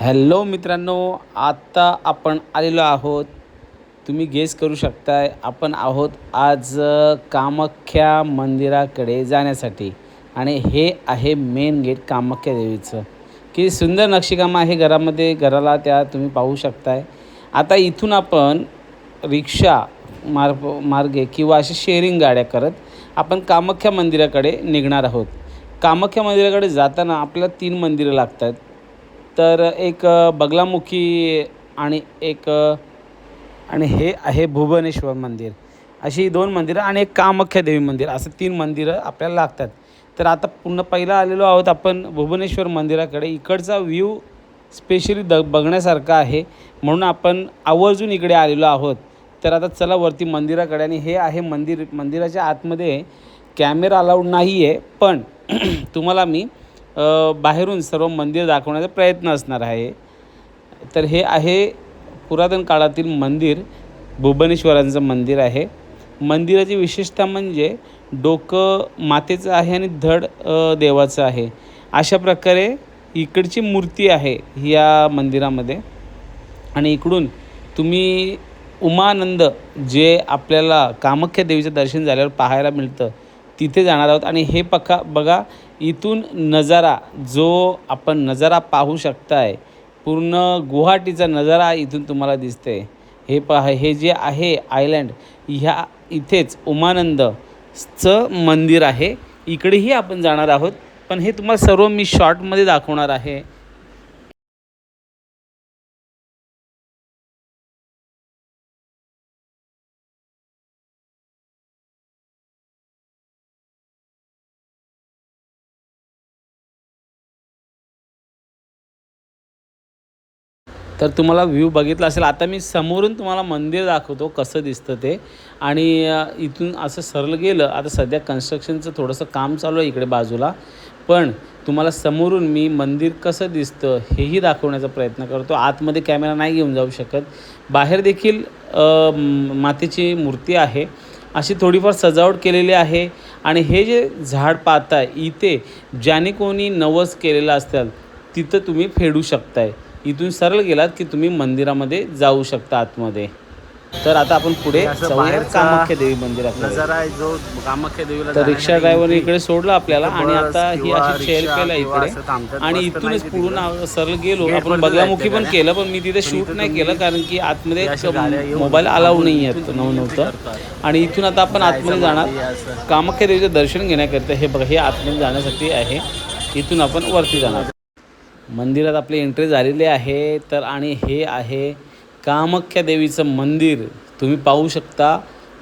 Hello मित्रांनो आत्ता आपण आलेलो आहोत. तुम्ही गेस करू शकताय आपण आहोत आज कामाख्या मंदिराकडे जाण्यासाठी. आणि हे आहे मेन गेट कामाख्या देवीचं. की सुंदर नक्षीकाम आहे घरामध्ये घराला त्या तुम्ही पाहू शकताय. आता इथून आपण रिक्षा मार्ग मार्गे किंवा अशी शेअरिंग गाड्या करत आपण कामाख्या मंदिराकडे निघणार आहोत. कामाख्या मंदिराकडे जाताना आपल्याला तीन मंदिरं लागतात. तर एक बगलामुखी आणि एक आणि हे आहे भुवनेश्वर मंदिर. अशी दोन मंदिरं आणि एक कामाख्या देवी मंदिर असं तीन मंदिरं आपल्याला लागतात. तर आता पुन्हा पहिला आलेलो आहोत आपण भुवनेश्वर मंदिराकडे. इकडचा व्ह्यू स्पेशली द बघण्यासारखा आहे. म्हणून आपण आवर्जून इकडे आलेलो आहोत. तर आता चला वरती मंदिराकडे आणि हे आहे मंदिर मंदिराच्या आतमध्ये. कॅमेरा अलाउड नाही आहे पण तुम्हाला मी बाहेरून सर्व मंदिर दाखवण्याचा प्रयत्न असणार आहे. तर हे आहे पुरातन काळातील मंदिर भुवनेश्वरांचं मंदिर आहे. मंदिराची विशेषता म्हणजे डोकं मातेचं आहे आणि धड देवाचं आहे. अशा प्रकारे इकडची मूर्ती आहे या मंदिरामध्ये. आणि इकडून तुम्ही उमानंद जे आपल्याला कामाख्या देवीचं दर्शन झाल्यावर पाहायला मिळतं तिथे जाणार आहोत. आणि हे पक्का बघा इथून नजारा जो आपण नजारा पाहू शकताय पूर्ण गुवाहाटीचा नजारा इथून तुम्हाला दिसते हे पहा हे जे आहे आयलँड ह्या इथेच उमानंदचं मंदिर आहे. इकडेही आपण जाणार आहोत पण हे तुम्हाला सर्व मी शॉर्टमध्ये दाखवणार आहे. तर तुम्हाला व्ह्यू बघितला असेल. आता मी समोरून तुम्हाला मंदिर दाखवतो कसं दिसतं ते. आणि इथून असं सरळ गेलं आता सध्या कन्स्ट्रक्शनचं थोडंसं काम चालू आहे इकडे बाजूला. पण तुम्हाला समोरून मी मंदिर कसं दिसतं हेही दाखवण्याचा प्रयत्न करतो. आतमध्ये कॅमेरा नाही घेऊन जाऊ शकत. बाहेर देखील मातेची मूर्ती आहे. अशी थोडीफार सजावट केलेली आहे. आणि हे जे झाड पाहताय इथे ज्याने कोणी नवस केलेलं असेल तिथं तुम्ही फेडू शकताय. इथून सरळ गेलात की तुम्ही मंदिरामध्ये जाऊ शकता आतमध्ये तर आता आपण पुढे कामाख्या देवी नजारा आहे जो कामाख्या देवीला तर रिक्षा entry इकडे सोडलं आपल्याला आणि आता ही अशी शेअर केलं इकडे. आणि इथूनच पुढून सरळ गेलो आपण जायचं पण. केलं पण मी तिथे शूट नाही केलं कारण की आतमध्ये मोबाईल अलाउड नाही तुम्ही नव्हतं. आणि इथून आता आपण आतमध्ये जायचं जाणार. कामाख्या देवीचं दर्शन घेण्याकरिता हे बघा हे आतमध्ये जाण्यासाठी आहे इथून आपण वरती जाणार मंदिरात आपली एंट्री झालेली आहे तर आणि हे आहे कामाख्या देवीचं मंदिर. तुम्ही पाहू शकता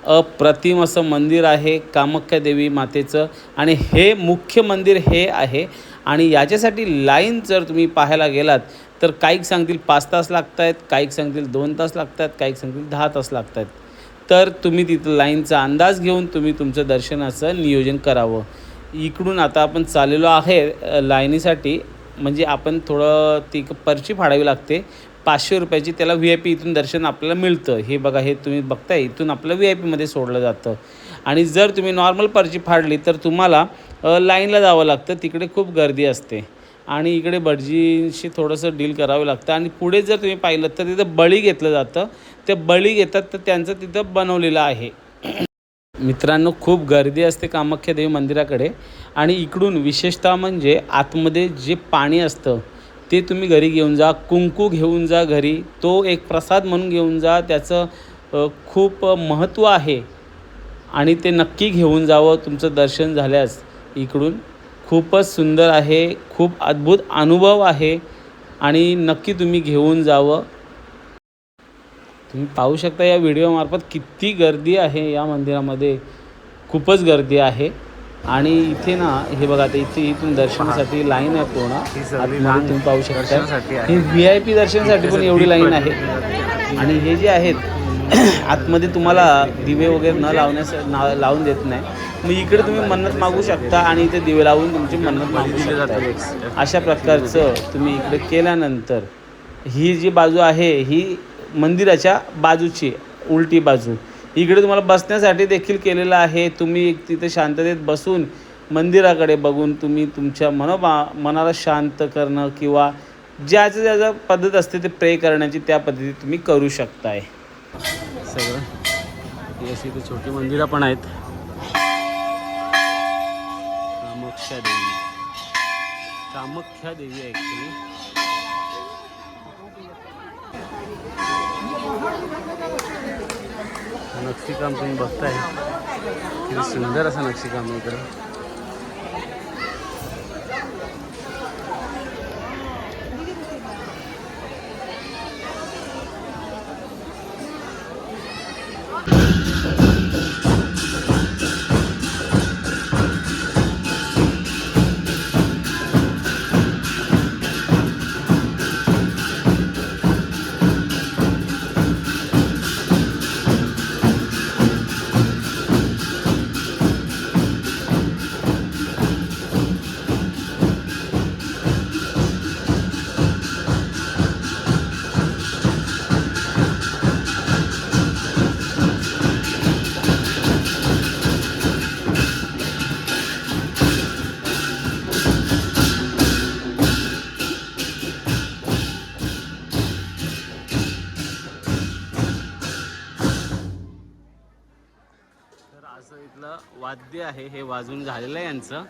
अप्रतिम असं मंदिर आहे कामाख्या देवी मातेचं. आणि हे मुख्य मंदिर हे आहे. आणि याच्यासाठी लाईन जर तुम्ही पाहायला गेलात तर काहीक सांगतील पाच तास लागत आहेत काहीक सांगतील दोन तास लागत आहेत काहीक सांगतील दहा तास लागत आहेत तर तुम्ही तिथं लाईनचा अंदाज घेऊन तुम्ही तुमचं दर्शनाचं नियोजन करावं. इकडून आता आपण चाललेलो आहे लाईनीसाठी. म्हणजे आपण थोडं ती पर्ची फाडावी लागते. पाचशे रुपयाची त्याला व्ही आय पी इथून दर्शन आपल्याला मिळतं. हे बघा हे तुम्ही बघताय इथून आपलं व्ही आय पीमध्ये सोडलं जातं. आणि जर तुम्ही नॉर्मल पर्ची फाडली तर तुम्हाला लाईनला जावं लागतं. तिकडे खूप गर्दी असते. आणि इकडे भटजींशी थोडंसं डील करावं लागतं. आणि पुढे जर तुम्ही पाहिलं तर तिथं बळी घेतलं जातं. ते बळी घेतात तर त्यांचं तिथं बनवलेलं आहे. मित्रांनो खूप गर्दी असते कामाख्या देवी मंदिराकडे. आणि इकडून विशेषतः म्हणजे आतमध्ये जे पाणी असतं ते तुम्ही घरी घेऊन जा कुंकू घेऊन जा घरी. तो एक प्रसाद म्हणून घेऊन जा त्याचं खूप महत्त्व आहे. आणि ते नक्की घेऊन जावं तुमचं दर्शन झाल्यास इकडून. खूपच सुंदर आहे खूप अद्भुत अनुभव आहे आणि नक्की तुम्ही घेऊन जावं. तुम्ही पाहू शकता या व्हिडिओमार्फत किती गर्दी आहे या मंदिरामध्ये. खूपच गर्दी आहे. आणि इथे ना हे बघा आता इथे इथून दर्शनासाठी लाईन आहे पूर्ण. तुम्ही पाहू शकता. ही व्ही आय पी दर्शनासाठी पण एवढी लाईन आहे. आणि हे जे आहेत आतमध्ये तुम्हाला दिवे वगैरे न लावण्यास ना लावून देत नाही. मग इकडे तुम्ही मन्नत मागू शकता आणि इथे दिवे लावून तुमची मन्नत मागू शकता. अशा प्रकारचं तुम्ही इकडे केल्यानंतर ही जी बाजू आहे ही मंदिराच्या बाजूची उलटी बाजू इकडे तुम्हाला बसण्यासाठी देखील केलेलं आहे. तुम्ही तिथे शांततेत बसून मंदिराकडे बघून तुम्ही तुमच्या मनोबा मनाला शांत करणं किंवा ज्याचं ज्याचं पद्धत असते ते प्रे करण्याची त्या पद्धतीत तुम्ही करू शकताय. सगळं. ही अशी इथे छोटी मंदिरं पण आहेत. कामाख्या देवी. कामाख्या देवी ॲक्च्युली नक्षीकाम तुम्ही बघताय. किती सुंदर असं नक्षीकाम आहे इकडं. तर वाद्य आहे हे वाजून झालेलं आहे यांचं.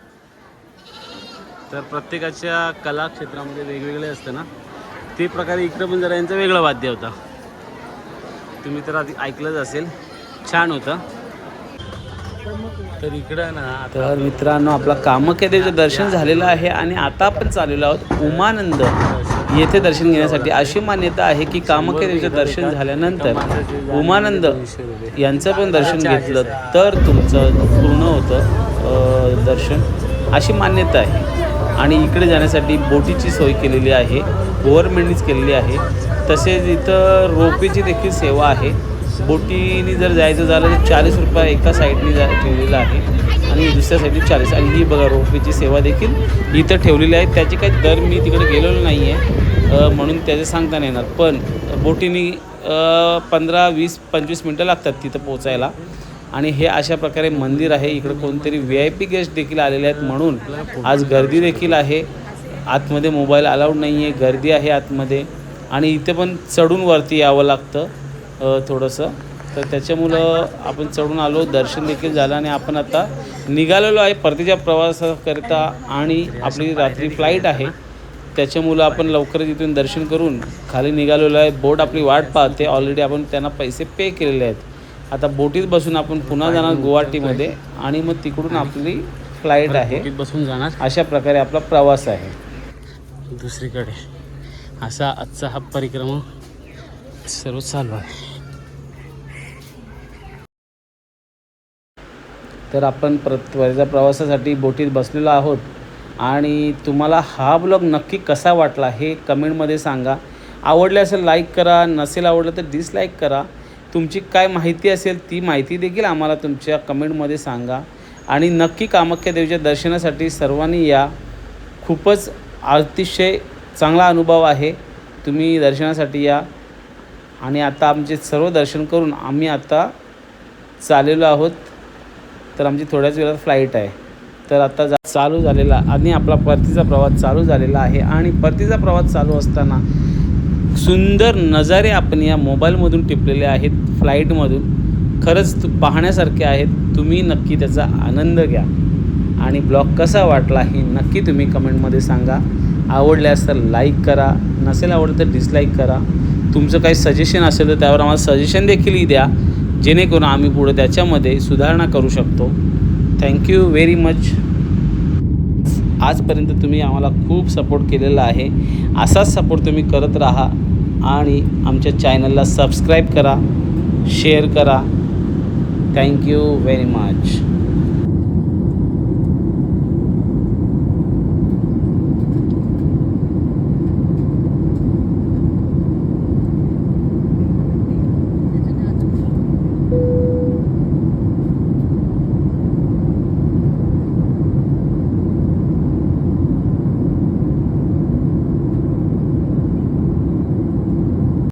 तर प्रत्येकाच्या कला क्षेत्रामध्ये वेगवेगळे असतं ना. ते प्रकारे इकडं पण जरा यांचं वेगळं वाद्य होतं. तुम्ही तर आधी ऐकलंच असेल. छान होतं. तर इकडं ना आता तर मित्रांनो आपला कामाख्या देवीचं दर्शन झालेलं आहे आणि आता आपण चाललेलो आहोत उमानंद. येथे दर्शन घेण्यासाठी अशी मान्यता आहे की कामाख्या दर्शन झाल्यानंतर उमानंद यांचं पण दर्शन घेतलं तर तुमचं पूर्ण होतं दर्शन. अशी मान्यता आहे. आणि इकडे जाण्यासाठी बोटीची सोय केलेली आहे गव्हर्नमेंटनीच केलेली आहे. तसेच इथं रोपवेची देखील सेवा आहे. बोटीने जर जायचं झालं तर चाळीस रुपये एका साईडने जा ठेवलेलं आहे आणि दुसऱ्या साईडने चाळीस. आणि ही बघा रोपवेची सेवा देखील इथं ठेवलेली आहे. त्याची काही दर मी तिकडे गेलेलो नाही आहे म्हणून त्याचे सांगता नाही येणार. पण बोटीने पंधरा वीस पंचवीस मिनटं लागतात तिथं पोचायला आणि हे अशा प्रकारे मंदिर आहे. इकडे कोणतरी व्ही आय पी गेस्ट देखील आलेले आहेत म्हणून. आज गर्दी देखील आहे. आतमध्ये मोबाईल अलाउड नाही आहे गर्दी आहे आतमध्ये. आणि इथे पण चढून वरती यावं लागतं. थोडंसं. तर त्याच्यामुळं आपण चढून आलो. दर्शन देखील झालं आणि आपण आता निघालेलो आहे परतीच्या प्रवासाकरिता आणि आपली रात्री फ्लाईट आहे. त्याच्यामुळं आपण लवकरच इथून दर्शन करून खाली निघालेलो आहे. बोट आपली वाट पाहते. ऑलरेडी आपण त्यांना पैसे पे केलेले आहेत. आता बोटीत बसून आपण पुन्हा जाणार गुवाहाटीमध्ये आणि मग तिकडून आपली फ्लाईट आहे. बसून जाणार. अशा प्रकारे आपला प्रवास आहे. दुसरीकडे असा आजचा हा परिक्रमा सर्व चालू आहे. तर आपण परतवारीच्या प्रवासासाठी बोटीत बसलेलो आहोत. आणि तुम्हाला हा ब्लॉग नक्की कसा वाटला हे कमेंटमध्ये सांगा. आवडले असेल लाईक करा नसेल आवडलं तर डिसलाईक करा. तुमची काय माहिती असेल ती माहिती देखील आम्हाला तुमच्या कमेंटमध्ये सांगा. आणि नक्की कामाख्या देवीच्या दर्शनासाठी सर्वांनी या. खूपच अतिशय चांगला अनुभव आहे. तुम्ही दर्शनासाठी या. आणि आता आमचे सर्व दर्शन करून आम्ही आता चाललेलो आहोत. तर आमची थोड्याच वेळात फ्लाईट आहे. तर आता जा चालू झालेला आणि आपला परतीचा प्रवास चालू झालेला आहे. आणि परतीचा प्रवास चालू असताना सुंदर नजारे आपण या मोबाईलमधून टिपलेले आहेत फ्लाईटमधून खरंच पाहण्यासारखे आहेत. तुम्ही नक्की त्याचा आनंद घ्या. आणि ब्लॉग कसा वाटला हे नक्की तुम्ही कमेंटमध्ये सांगा. आवडल्यास तर लाईक करा. नसेल आवडलं तर डिसलाईक करा. तुमचं काही सजेशन असेल तर त्यावर आम्हाला सजेशन देखील द्या. जेणेकरून आम्ही पुढे त्याच्यामध्ये सुधारणा करू शकतो. थँक्यू व्हेरी मच आजपर्यंत तुम्ही आम्हाला खूप सपोर्ट केलेला आहे. असाच सपोर्ट तुम्ही करत राहा आणि आमच्या चॅनलला सबस्क्राईब करा शेअर करा. Thank you very much